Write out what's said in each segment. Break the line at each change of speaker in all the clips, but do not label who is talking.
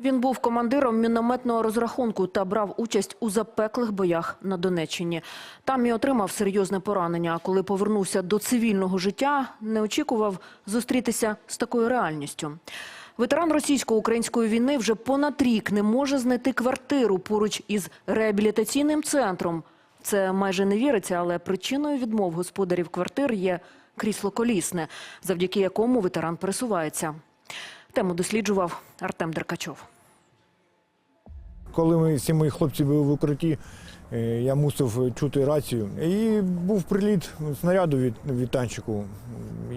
Він був командиром мінометного розрахунку та брав участь у запеклих боях на Донеччині. Там і отримав серйозне поранення. А коли повернувся до цивільного життя, не очікував зустрітися з такою реальністю. Ветеран російсько-української війни вже понад рік не може знайти квартиру поруч із реабілітаційним центром. Це майже не віриться, але причиною відмов господарів квартир є крісло колісне, завдяки якому ветеран пересувається. Тему досліджував Артем Деркачов.
Коли ми всі мої хлопці були в укритті, я мусив чути рацію. І був приліт снаряду від, від танчику.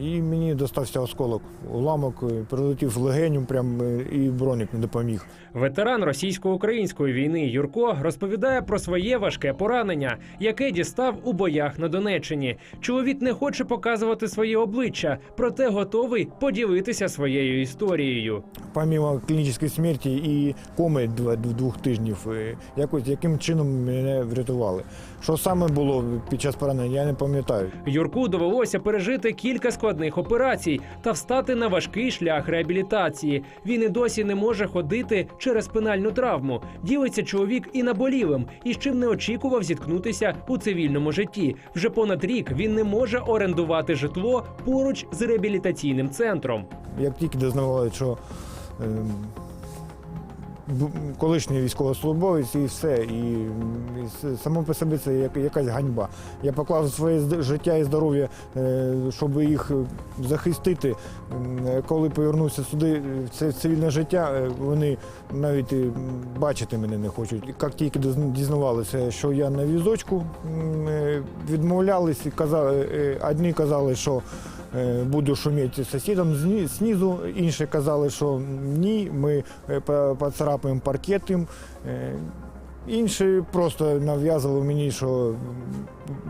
І мені достався осколок. Уламок е, прилетів легеню, прям е, і бронік не допоміг.
Ветеран російсько-української війни Юрко розповідає про своє важке поранення, яке дістав у боях на Донеччині. Чоловік не хоче показувати своє обличчя, проте готовий поділитися своєю історією.
Помімо клінічної смерті і коми двох тижнів, е, якось яким чином мене врятували. Що саме було під час поранення, я не пам'ятаю.
Юрку довелося пережити кілька складних операцій та встати на важкий шлях реабілітації. Він і досі не може ходити через спинальну травму. Ділиться чоловік і наболілим, і з чим не очікував зіткнутися у цивільному житті. Вже понад рік він не може орендувати житло поруч з реабілітаційним центром.
Як тільки дознавали, що Um, колишній військовослужбовець і все. І, само по собі це як- якась ганьба. Я поклав своє життя і здоров'я, е, щоб їх е, захистити. Е, Коли повернувся сюди, це цивільне життя, вони навіть бачити мене не хочуть. Як тільки дізнавалися, що я на візочку, відмовлялись і казали, одні казали, що буду шуміти сусідам знизу, інші казали, що ні, ми е, по- паркетом. Е, Інші просто нав'язували мені, що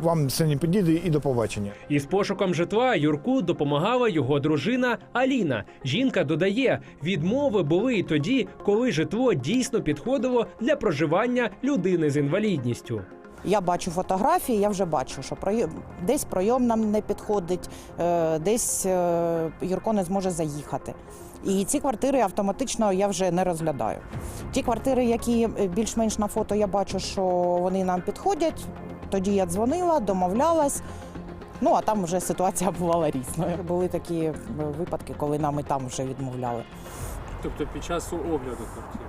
вам це не підійде і до побачення.
Із пошуком житла Юрку допомагала його дружина Аліна. Жінка додає, відмови були і тоді, коли житло дійсно підходило для проживання людини з інвалідністю.
Я бачу фотографії, я вже бачу, що пройом, десь пройом нам не підходить, е, десь е, Юрко не зможе заїхати. І ці квартири автоматично я вже не розглядаю. Ті квартири, які е, більш-менш на фото я бачу, що вони нам підходять. Тоді я дзвонила, домовлялась. Ну а там вже ситуація бувала різною. Були такі випадки, коли нам і там вже відмовляли.
Тобто під час огляду квартири.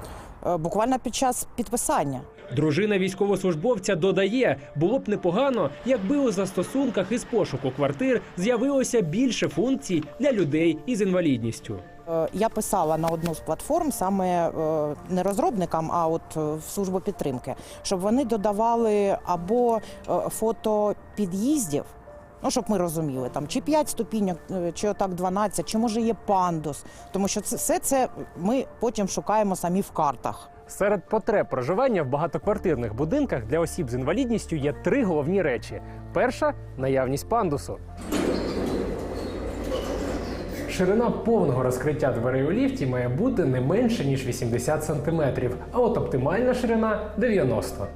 Е, Буквально під час підписання.
Дружина військовослужбовця додає, було б непогано, якби у застосунках із пошуку квартир з'явилося більше функцій для людей із інвалідністю.
Е, Я писала на одну з платформ саме е, не розробникам, а от в службу підтримки, щоб вони додавали або фото під'їздів. Ну, щоб ми розуміли, там чи 5 ступіньок, е, чи отак 12, чи може є пандус. Тому що це все це ми потім шукаємо самі в картах.
Серед потреб проживання в багатоквартирних будинках для осіб з інвалідністю є три головні речі: перша наявність пандусу. Ширина повного розкриття дверей у ліфті має бути не менше ніж 80 см, а от оптимальна ширина 90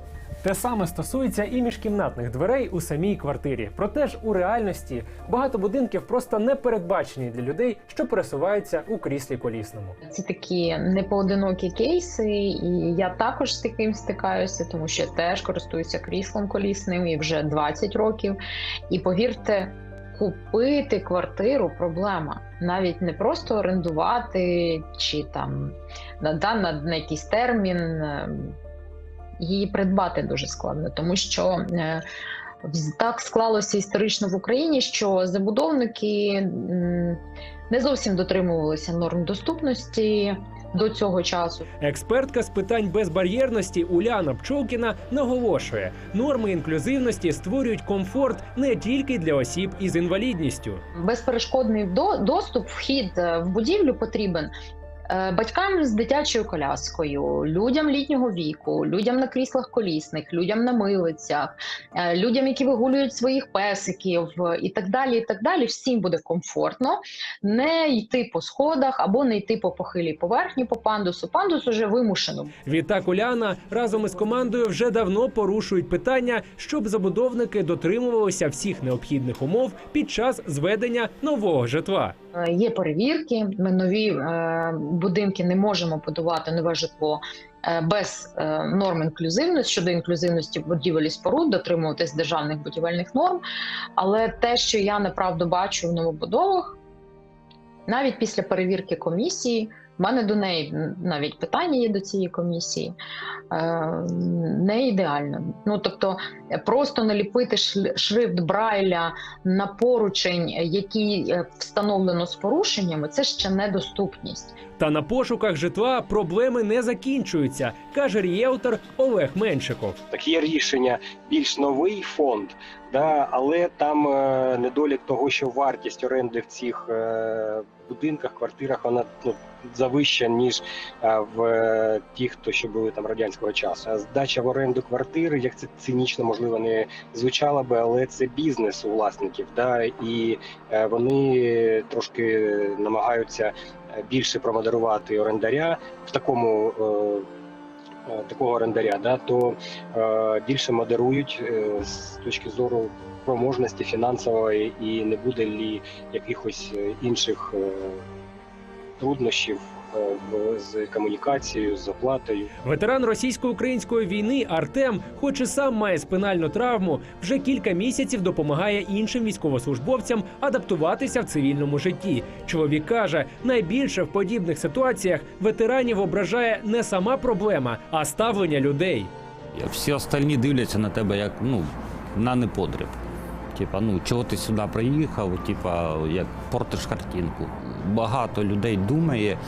те саме стосується і міжкімнатних дверей у самій квартирі. Проте ж у реальності багато будинків просто не передбачені для людей, що пересуваються у кріслі колісному.
Це такі непоодинокі кейси, і я також з таким стикаюся, тому що теж користуюся кріслом колісним і вже 20 років. І повірте, купити квартиру проблема. Навіть не просто орендувати чи там на, на, на якийсь термін. Її придбати дуже складно, тому що е, так склалося історично в Україні, що забудовники не зовсім дотримувалися норм доступності до цього часу.
Експертка з питань безбар'єрності Уляна Пчолкіна наголошує, норми інклюзивності створюють комфорт не тільки для осіб із інвалідністю.
Безперешкодний до- доступ, вхід е, в будівлю потрібен. Е, Батькам з дитячою коляскою, людям літнього віку, людям на кріслах колісних, людям на милицях, е, людям, які вигулюють своїх песиків, і так далі. І так далі. Всім буде комфортно не йти по сходах або не йти по похилій поверхні по пандусу. Пандус уже вимушено
Відтак Уляна разом із командою вже давно порушують питання, щоб забудовники дотримувалися всіх необхідних умов під час зведення нового житла.
Е, Є перевірки. Ми нові е, будинки не можемо будувати нове житло е, без норм інклюзивності щодо інклюзивності будівель і споруд, дотримуватись державних будівельних норм. Але те, що я неправду бачу в новобудовах, навіть після перевірки комісії, мене до неї навіть питання є до цієї комісії, е, не ідеально. Ну тобто, просто наліпити шрифт Брайля на поручень, який е, встановлено з порушеннями, це ще недоступність.
Та на пошуках житла проблеми не закінчуються, каже ріелтор Олег Меншиков.
Так є рішення більш новий фонд, да, але там е, недолік того, що вартість оренди в цих е, будинках, квартирах, вона ну, завища, ніж е, в е, тих, хто ще були там радянського часу. А здача в оренду квартири, як це цинічно можливо не звучало би, але це бізнес у власників, да, і е, вони трошки намагаються більше промодарувати орендаря в такому. Е, Такого орендаря, да, то е, більше модерують е, з точки зору проможності фінансової, і не буде лі якихось інших труднощів з комунікацією, з оплатою.
Ветеран російсько-української війни Артем, хоч і сам має спинальну травму, вже кілька місяців допомагає іншим військовослужбовцям адаптуватися в цивільному житті. Чоловік каже, найбільше в подібних ситуаціях ветеранів ображає не сама проблема, а ставлення людей.
Всі остальні дивляться на тебе як ну, на неподріб. Типа, ну чого ти сюди приїхав, типа, як портиш картинку. Багато людей думає,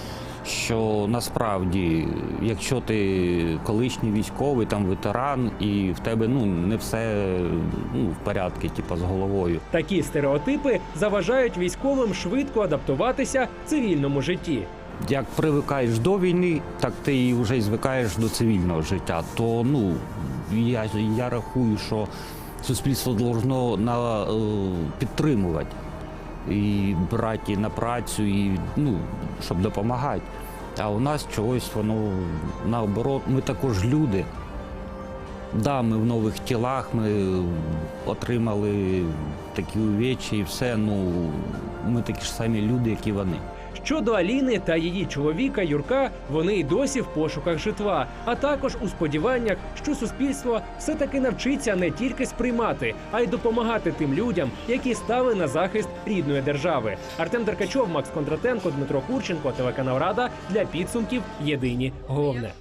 що насправді, якщо ти колишній військовий, там ветеран, і в тебе ну не все ну, в порядку, типа з головою.
Такі стереотипи заважають військовим швидко адаптуватися в цивільному житті.
Як привикаєш до війни, так ти і вже й звикаєш до цивільного життя. То ну я, я рахую, що суспільство должно на, е, підтримувати і браті на працю, і ну, щоб допомагати. А у нас чогось воно наоборот, ми також люди. Да, ми в нових тілах, ми отримали такі увечі і все. Ну ми такі ж самі люди, як і вони.
Щодо Аліни та її чоловіка Юрка, вони й досі в пошуках житла, а також у сподіваннях, що суспільство все таки навчиться не тільки сприймати, а й допомагати тим людям, які стали на захист рідної держави. Артем Деркачов, Макс Кондратенко, Дмитро Курченко, телеканал Рада для підсумків. Єдині головне.